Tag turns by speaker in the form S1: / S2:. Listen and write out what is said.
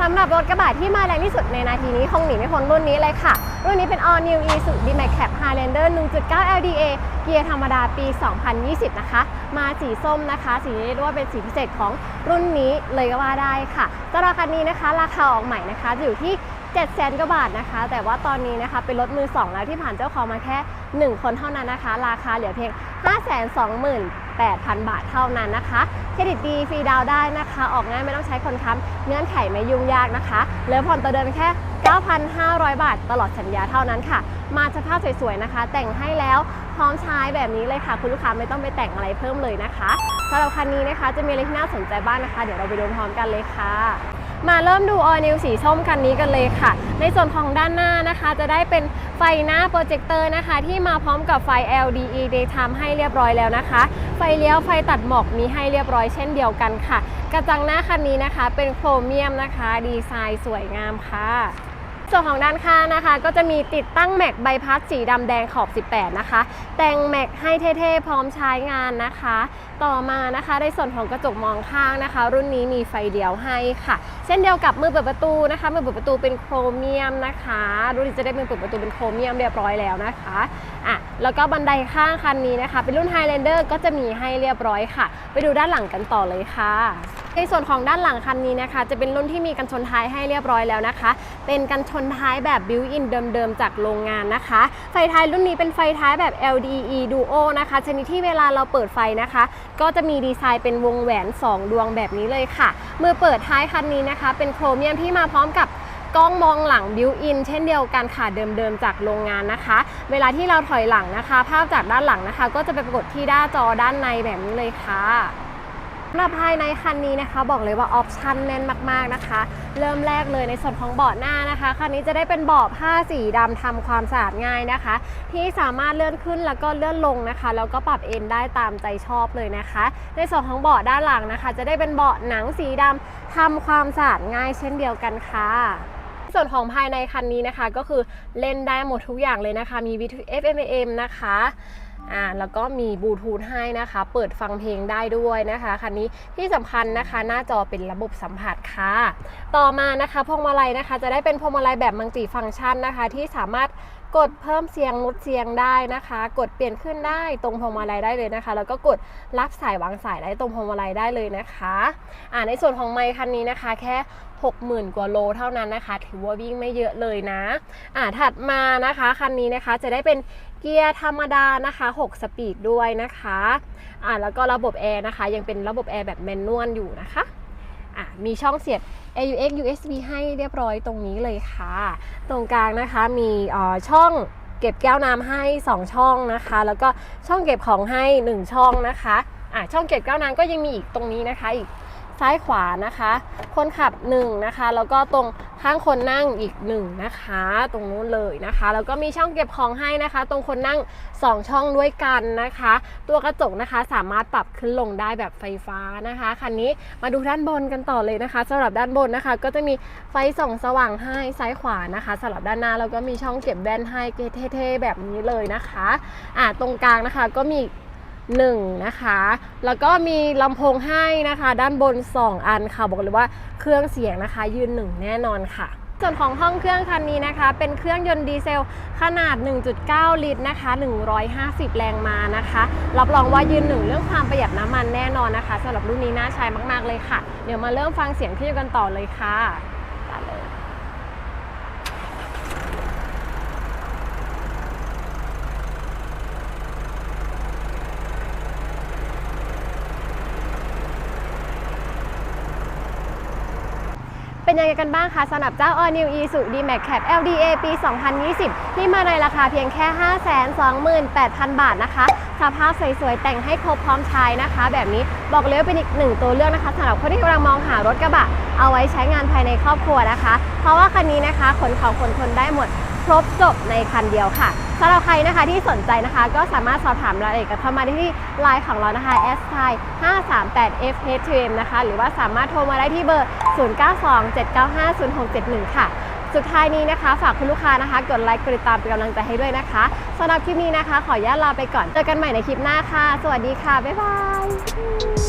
S1: สำหรับรถกระบะที่มาแรงที่สุดในนาทีนี้คงหนีไม่พ้นรุ่นนี้เลยค่ะ รุ่นนี้เป็น All New Isuzu D-Max Cab Highlander 1.9 LDA เกียร์ธรรมดาปี 2020 นะคะ มาสีส้มนะคะ สีนี้เรียกว่าเป็นสีพิเศษของรุ่นนี้เลยก็ว่าได้ค่ะสำหรับคันนี้นะคะ ราคาออกใหม่นะคะอยู่ที่ 7 0 0 0 0กว่าบาทนะคะ แต่ว่าตอนนี้นะคะเป็นรถมือ 2 แล้วที่ผ่านเจ้าของมาแค่ 1 คนเท่านั้นนะคะ ราคาเหลือเพียง 528,000 บาทเท่านั้นนะคะเครดิตดีฟรีดาวได้นะคะ ออกง่ายไม่ต้องใช้คนค้ำเงื่อนไขไม่ยุ่งยากนะคะเหลือผ่อนต่อเดือนแค่ 9,500 บาท ตลอดสัญญาเท่านั้นค่ะ มาสภาพสวยๆนะคะ แต่งให้แล้วพร้อมใช้แบบนี้เลยค่ะ คุณลูกค้าไม่ต้องไปแต่งอะไรเพิ่มเลยนะคะสำหรับคันนี้นะคะจะมีอะไรที่น่าสนใจบ้างนะคะ เดี๋ยวเราไปดูพร้อมกันเลยค่ะ มาเริ่มดู All New สีส้มคันนี้กันเลยค่ะ ในส่วนของด้านหน้านะคะ จะได้เป็นไฟหน้าโปรเจคเตอร์นะคะ ที่มาพร้อมกับไฟ LDE Daytime ให้เรียบร้อยแล้วนะคะ ไฟเลี้ยวไฟตัดหมอกมีให้เรียบร้อยเช่นเดียวกันค่ะ กระจังหน้าคันนี้นะคะ เป็นโครเมียมนะคะ ดีไซน์สวยงามค่ะ ส่วนของด้านข้างนะคะ ก็จะมีติดตั้งแม็กใบพัดสีดำแดงขอบ 18 นะคะ แต่งแม็กให้เท่ๆ พร้อมใช้งานนะคะ ต่อมานะคะในส่วนของกระจกมองข้างนะคะ รุ่นนี้มีไฟเดียวให้ค่ะ เช่นเดียวกับมือเปิดประตูนะคะ มือเปิดประตูเป็นโครเมียมนะคะ รุ่นนี้จะได้มือเปิดประตูเป็นโครเมียมเรียบร้อยแล้วนะคะอะแล้วก็บันไดข้างคันนี้นะคะ เป็นรุ่น Highlander ก็จะมีให้เรียบร้อยค่ะ ไปดูด้านหลังกันต่อเลยค่ะ ในส่วนของด้านหลังคันนี้นะคะ จะเป็นรุ่นที่มีกันชนท้ายให้เรียบร้อยแล้วนะคะ เป็นกันชนท้ายแบบบิวอินเดิมๆจากโรงงานนะคะ ไฟท้ายรุ่นนี้เป็นไฟท้ายแบบ LDE Duo นะคะ ชนิดที่เวลาเราเปิดไฟนะคะ ก็จะมีดีไซน์เป็นวงแหวน 2 ดวงแบบนี้เลยค่ะเมื่อเปิดท้ายคันนี้นะคะ เป็นโครเมียมที่มาพร้อมกับกล้องมองหลังบิวอินเช่นเดียวกันค่ะเดิมๆจากโรงงานนะคะ เวลาที่เราถอยหลังนะคะ ภาพจากด้านหลังนะคะ ก็จะไปปรากฏที่หน้าจอด้านในแบบนี้เลยค่ะ สำหรับภายในคันนี้นะคะบอกเลยว่าออปชั่นแน่นมากๆนะคะ เริ่มแรกเลยในส่วนของเบาะหน้านะคะคันนี้จะได้เป็นเบาะผ้าสีดำทำความสะอาดง่ายนะคะ ที่สามารถเลื่อนขึ้นแล้วก็เลื่อนลงนะคะแล้วก็ปรับเอนได้ตามใจชอบเลยนะคะ ในส่วนของเบาะด้านหลังนะคะ จะได้เป็นเบาะหนังสีดำทำความสะอาดง่ายเช่นเดียวกันค่ะส่วนของภายในคันนี้นะคะก็คือเล่นได้หมดทุกอย่างเลยนะคะ มี V2 FM AM นะคะ อ่าแล้วก็มีบลูทูธให้นะคะ เปิดฟังเพลงได้ด้วยนะคะคันนี้ที่สำคัญนะคะ หน้าจอเป็นระบบสัมผัสค่ะ ต่อมานะคะพวงมาลัยนะคะ จะได้เป็นพวงมาลัยแบบมังจีฟังก์ชันนะคะ ที่สามารถกดเพิ่มเสียงลดเสียงได้นะคะ กดเปลี่ยนขึ้นได้ตรงพวงมาลัยได้เลยนะคะ แล้วก็กดรับสายวางสายได้ตรงพวงมาลัยได้เลยนะคะอ่าในส่วนของไมค์คันนี้นะคะ แค่ 60,000 กว่าโลเท่านั้นนะคะ ถือว่าวิ่งไม่เยอะเลยนะอ่าถัดมานะคะคันนี้นะคะจะได้เป็น เกียร์ธรรมดานะคะ 6 สปีดด้วยนะคะอ่าแล้วก็ระบบแอร์นะคะ ยังเป็นระบบแอร์แบบแมนนวลอยู่นะคะอะมีช่องเสียบ AUX USB ให้เรียบร้อยตรงนี้เลยค่ะ ตรงกลางนะคะมีอ่อช่องเก็บแก้วน้ำให้ 2 ช่องนะคะ แล้วก็ช่องเก็บของให้ 1 ช่องนะคะอะช่องเก็บแก้วน้ำก็ยังมีอีกตรงนี้นะคะอีกซ้ายขวานะคะ คนขับ1นะคะ แล้วก็ตรง ข้างคนนั่งอีก1นะคะ ตรงนู้นเลยนะคะ แล้วก็มีช่องเก็บของให้นะคะ ตรงคนนั่ง 2 ช่องด้วยกันนะคะ ตัวกระจกนะคะสามารถปรับขึ้นลงได้แบบไฟฟ้านะคะคันนี้มาดูด้านบนกันต่อเลยนะคะสำหรับด้านบนนะคะ ก็จะมีไฟส่องสว่างให้ซ้ายขวานะคะสำหรับด้านหน้าแล้วก็มีช่องเก็บแว่นให้เท่ๆแบบนี้เลยนะคะอ่าตรงกลางนะคะก็มี หนึ่งนะคะ แล้วก็มีลำโพงให้นะคะ ด้านบน 2 อันค่ะ บอกเลยว่าเครื่องเสียงนะคะ ยืนหนึ่งแน่นอนค่ะส่วนของห้องเครื่องคันนี้นะคะ เป็นเครื่องยนต์ดีเซลขนาด 1.9 ลิตรนะคะ 150 แรงม้านะคะ รับรองว่ายืนหนึ่งเรื่องความประหยัดน้ำมันแน่นอนนะคะสำหรับรุ่นนี้น่าใช้มาก ๆ เลยค่ะ เดี๋ยวมาเริ่มฟังเสียงเครื่องกันต่อเลยค่ะไปเลย เป็นยังไงกันบ้างคะสำหรับเจ้า All New Isuzu D-Max Cab LDA ปี 2020 ที่มาในราคาเพียงแค่ 528,000 บาทนะคะ สภาพสวยๆ แต่งให้ครบพร้อมใช้นะคะ แบบนี้บอกเลยว่าเป็นอีกหนึ่งตัวเลือกนะคะสำหรับคนที่กำลังมองหารถกระบะ เอาไว้ใช้งานภายในครอบครัวนะคะ เพราะว่าคันนี้นะคะขนของขนทนได้หมด ครบจบในคันเดียวค่ะสำหรับใครนะคะที่สนใจนะคะ ก็สามารถสอบถามรายละเอียดกันเข้ามาได้ที่ไลน์ของเรานะคะ s t i 538 f h t m นะคะ หรือว่าสามารถโทรมาได้ที่เบอร์ 0927950671 ค่ะ สุดท้ายนี้นะคะ ฝากคุณลูกค้านะคะ กดไลค์กดติดตามเป็นกำลังใจให้ด้วยนะคะสำหรับคลิปนี้นะคะ ขออนุญาตลาไปก่อน เจอกันใหม่ในคลิปหน้าค่ะ สวัสดีค่ะ บ๊ายบาย